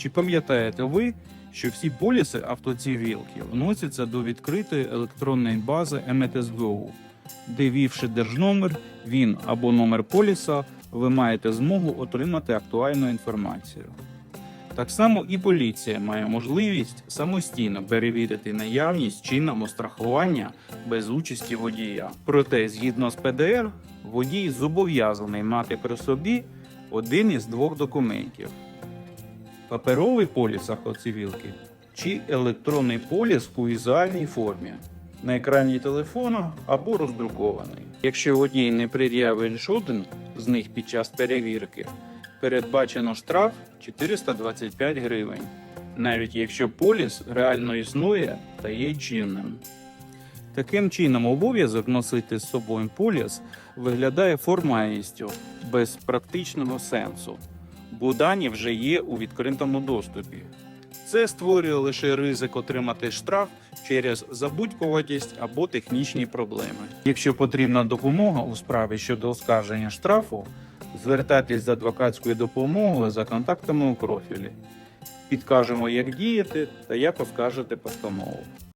Чи пам'ятаєте ви, що всі поліси автоцивілки вносяться до відкритої електронної бази МТСГУ, де ввівши держномер, він або номер поліса, ви маєте змогу отримати актуальну інформацію. Так само і поліція має можливість самостійно перевірити наявність чинного страхування без участі водія. Проте, згідно з ПДР, водій зобов'язаний мати при собі один із двох документів: паперовий поліс автоцивілки чи електронний поліс у візуальній формі на екрані телефона або роздрукований. Якщо водій не пред'явить жоден з них під час перевірки, передбачено штраф 425 гривень, навіть якщо поліс реально існує та є чинним. Таким чином, обов'язок носити з собою поліс виглядає формальністю без практичного сенсу, бо дані вже є у відкритому доступі. Це створює лише ризик отримати штраф через забудькуватість або технічні проблеми. Якщо потрібна допомога у справі щодо оскарження штрафу, звертайтесь з адвокатською допомогою за контактами у профілі. Підкажемо, як діяти та як оскаржити постанову.